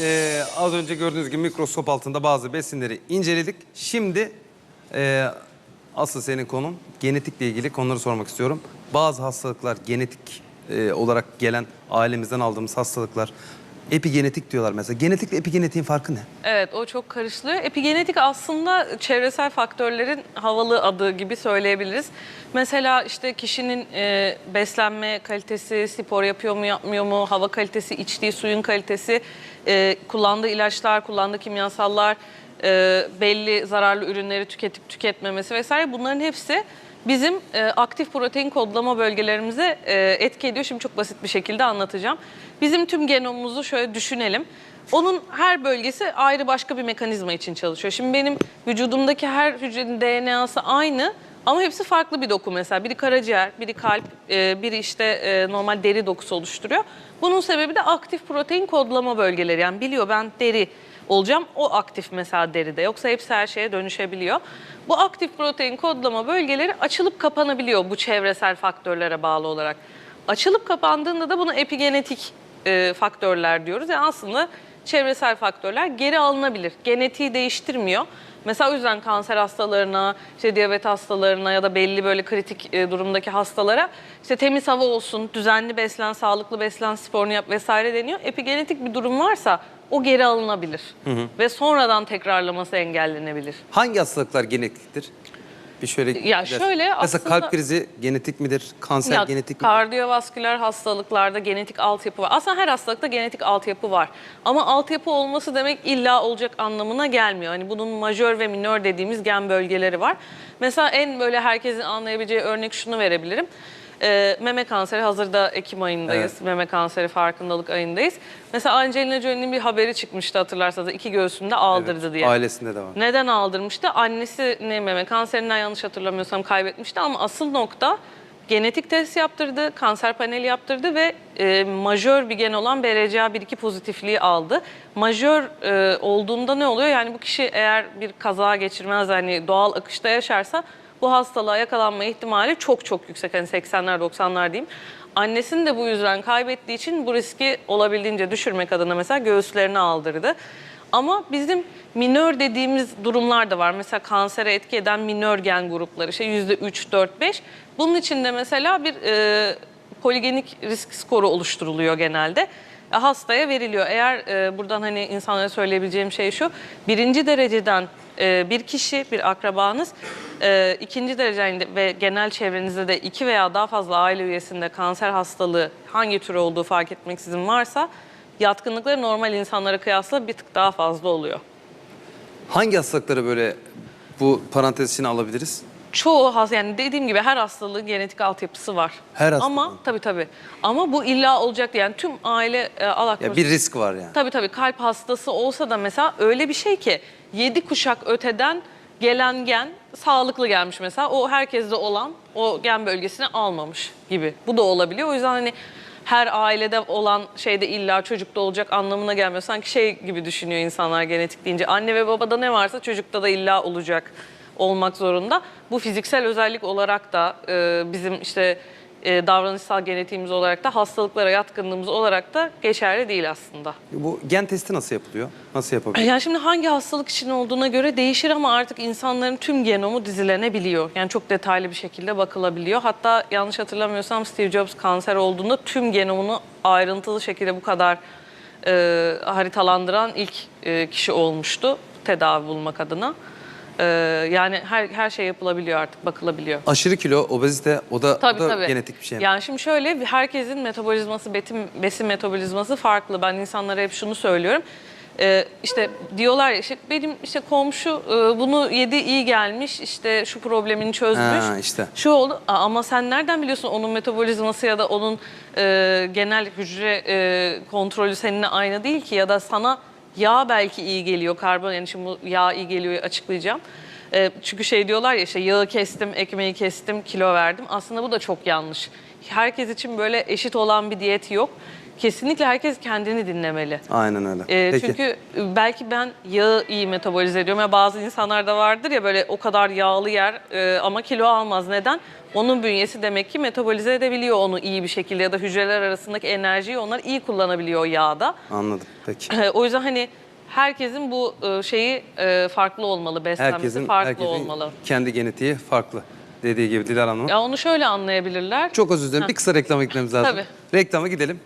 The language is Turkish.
e, az önce gördüğünüz gibi mikroskop altında bazı besinleri inceledik. Şimdi e, asıl senin konun genetikle ilgili konuları sormak istiyorum. Bazı hastalıklar genetik e, olarak gelen ailemizden aldığımız hastalıklar epigenetik diyorlar mesela. Genetikle epigenetiğin farkı ne? Evet o çok karışılıyor. Epigenetik aslında çevresel faktörlerin havalı adı gibi söyleyebiliriz. Mesela işte kişinin e, beslenme kalitesi, spor yapıyor mu yapmıyor mu, hava kalitesi, içtiği suyun kalitesi, e, kullandığı ilaçlar, kullandığı kimyasallar, e, belli zararlı ürünleri tüketip tüketmemesi vesaire bunların hepsi bizim e, aktif protein kodlama bölgelerimize e, etki ediyor. Şimdi çok basit bir şekilde anlatacağım. Bizim tüm genomumuzu şöyle düşünelim. Onun her bölgesi ayrı başka bir mekanizma için çalışıyor. Şimdi benim vücudumdaki her hücrenin DNA'sı aynı ama hepsi farklı bir doku mesela. Biri karaciğer, biri kalp, e, biri işte e, normal deri dokusu oluşturuyor. Bunun sebebi de aktif protein kodlama bölgeleri. Yani biliyor ben deri olacağım. O aktif mesela deride. Yoksa hepsi her şeye dönüşebiliyor. Bu aktif protein kodlama bölgeleri açılıp kapanabiliyor bu çevresel faktörlere bağlı olarak. Açılıp kapandığında da buna epigenetik e, faktörler diyoruz. Yani aslında çevresel faktörler geri alınabilir. Genetiği değiştirmiyor. Mesela o yüzden kanser hastalarına, işte diyabet hastalarına ya da belli böyle kritik e, durumdaki hastalara işte temiz hava olsun, düzenli beslen, sağlıklı beslen, sporunu yap vesaire deniyor. Epigenetik bir durum varsa o geri alınabilir ve sonradan tekrarlaması engellenebilir. Hangi hastalıklar genetiktir? Bir şöyle Ya gidersin. şöyle Mesela aslında- kalp krizi genetik midir? Kanser Ya, genetik midir? kardiyovasküler hastalıklarda genetik altyapı var. Aslında her hastalıkta genetik altyapı var. Ama altyapı olması demek illa olacak anlamına gelmiyor. Hani bunun majör ve minör dediğimiz gen bölgeleri var. Mesela en böyle herkesin anlayabileceği örnek şunu verebilirim. Ee, meme kanseri hazırda Ekim ayındayız. Evet. Meme kanseri farkındalık ayındayız. Mesela Angelina Jolie'nin bir haberi çıkmıştı hatırlarsanız iki göğsünde aldırdı Evet, diye. Ailesinde de var. Neden aldırmıştı? Annesini meme kanserinden yanlış hatırlamıyorsam kaybetmişti ama asıl nokta genetik test yaptırdı, kanser paneli yaptırdı ve e, majör bir gen olan BRCA1-2 pozitifliği aldı. Majör e, olduğunda ne oluyor? Yani bu kişi eğer bir kaza geçirmez, hani doğal akışta yaşarsa bu hastalığa yakalanma ihtimali çok çok yüksek. Hani 80'ler 90'lar diyeyim. Annesini de bu yüzden kaybettiği için bu riski olabildiğince düşürmek adına mesela göğüslerini aldırdı. Ama bizim minör dediğimiz durumlar da var. Mesela kansere etki eden minör gen grupları işte yüzde 3, 4, 5. Bunun içinde mesela bir e, poligenik risk skoru oluşturuluyor genelde. Hastaya veriliyor. Eğer e, buradan hani insanlara söyleyebileceğim şey şu. Birinci dereceden e, bir kişi, bir akrabanız e, ikinci derecede ve genel çevrenizde de iki veya daha fazla aile üyesinde kanser hastalığı hangi tür olduğu fark etmeksizin varsa yatkınlıkları normal insanlara kıyasla bir tık daha fazla oluyor. Hangi hastalıkları böyle bu parantez içine alabiliriz? Çoğu has yani dediğim gibi her hastalığın genetik altyapısı var. Her hastalığın. Ama tabii tabii. Ama bu illa olacak diye. yani tüm aile e, Allah Ya korusun. bir risk var yani. Tabii tabii kalp hastası olsa da mesela öyle bir şey ki yedi kuşak öteden gelen gen sağlıklı gelmiş mesela. O herkeste olan o gen bölgesini almamış gibi. Bu da olabiliyor. O yüzden hani her ailede olan şeyde illa çocukta olacak anlamına gelmiyor. Sanki şey gibi düşünüyor insanlar genetik deyince. Anne ve babada ne varsa çocukta da illa olacak olmak zorunda. Bu fiziksel özellik olarak da e, bizim işte e, davranışsal genetiğimiz olarak da hastalıklara yatkınlığımız olarak da geçerli değil aslında. Bu gen testi nasıl yapılıyor? Nasıl yapabiliyor? Yani şimdi hangi hastalık için olduğuna göre değişir ama artık insanların tüm genomu dizilenebiliyor. Yani çok detaylı bir şekilde bakılabiliyor. Hatta yanlış hatırlamıyorsam Steve Jobs kanser olduğunda tüm genomunu ayrıntılı şekilde bu kadar e, haritalandıran ilk e, kişi olmuştu tedavi bulmak adına. E, yani her her şey yapılabiliyor artık, bakılabiliyor. Aşırı kilo, obezite o da, o Tabii da tabii. genetik bir şey. Yani şimdi şöyle herkesin metabolizması, besin, besin metabolizması farklı. Ben insanlara hep şunu söylüyorum. Ee, işte diyorlar ya işte benim işte komşu e, bunu yedi iyi gelmiş işte şu problemini çözmüş. Ha, işte. Şu oldu Aa, ama sen nereden biliyorsun onun metabolizması ya da onun e, genel hücre e, kontrolü seninle aynı değil ki ya da sana yağ belki iyi geliyor karbon yani şimdi bu yağ iyi geliyor açıklayacağım. E, çünkü şey diyorlar ya işte yağı kestim, ekmeği kestim, kilo verdim. Aslında bu da çok yanlış. Herkes için böyle eşit olan bir diyet yok. Kesinlikle herkes kendini dinlemeli. Aynen öyle. Ee, Peki. Çünkü belki ben yağı iyi metabolize ediyorum. Ya bazı insanlarda vardır ya böyle o kadar yağlı yer e, ama kilo almaz. Neden? Onun bünyesi demek ki metabolize edebiliyor onu iyi bir şekilde ya da hücreler arasındaki enerjiyi onlar iyi kullanabiliyor yağda. Anladım. Peki. E, o yüzden hani herkesin bu e, şeyi e, farklı olmalı, beslenmesi Herkesin, farklı herkesin olmalı. kendi genetiği farklı. Dediği gibi Dilara Hanım. Ya onu şöyle anlayabilirler. Çok özür dilerim. Bir kısa reklama gitmemiz lazım. Tabii. Reklama gidelim.